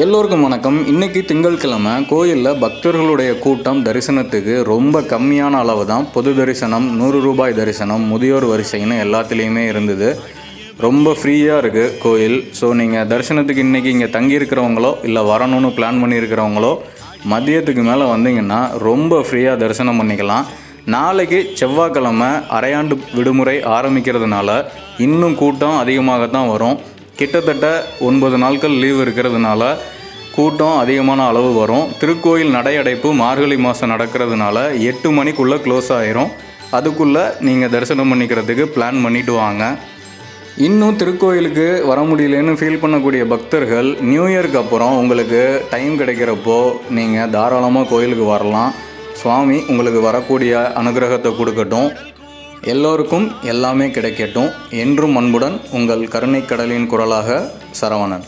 எல்லோருக்கும் வணக்கம். இன்னைக்கு திங்கட்கிழமை கோயிலில் பக்தர்களுடைய கூட்டம் தரிசனத்துக்கு ரொம்ப கம்மியான அளவு தான் பொது தரிசனம் நூறு ரூபாய் தரிசனம் முதியோர் வரிசைன்னு எல்லாத்துலேயுமே இருந்தது. ரொம்ப ஃப்ரீயாக இருக்குது கோயில். ஸோ நீங்கள் தரிசனத்துக்கு இன்றைக்கி இங்கே தங்கியிருக்கிறவங்களோ இல்லை வரணும்னு பிளான் பண்ணியிருக்கிறவங்களோ மதியத்துக்கு மேலே வந்தீங்கன்னா ரொம்ப ஃப்ரீயாக தரிசனம் பண்ணிக்கலாம். நாளைக்கு செவ்வாய்க்கிழமை அரையாண்டு விடுமுறை ஆரம்பிக்கிறதுனால இன்னும் கூட்டம் அதிகமாகத்தான் வரும். கிட்டத்தட்ட ஒன்பது நாட்கள் லீவ் இருக்கிறதுனால கூட்டம் அதிகமான அளவு வரும். திருக்கோயில் நடை அடைப்பு மார்கழி மாதம் நடக்கிறதுனால எட்டு மணிக்குள்ளே க்ளோஸ் ஆயிரும். அதுக்குள்ளே நீங்கள் தரிசனம் பண்ணிக்கிறதுக்கு பிளான் பண்ணிட்டு வாங்க. இன்னும் திருக்கோயிலுக்கு வர முடியலன்னு ஃபீல் பண்ணக்கூடிய பக்தர்கள் நியூ இயர்க்கு அப்புறம் உங்களுக்கு டைம் கிடைக்கிறப்போ நீங்கள் தாராளமாக கோயிலுக்கு வரலாம். சுவாமி உங்களுக்கு வரக்கூடிய அனுகிரகத்தை கொடுக்கட்டும். எல்லோருக்கும் எல்லாமே கிடைக்கட்டும். என்றும் அன்புடன் உங்கள் கருணைக் கடலின் குரலாக சரவணன்.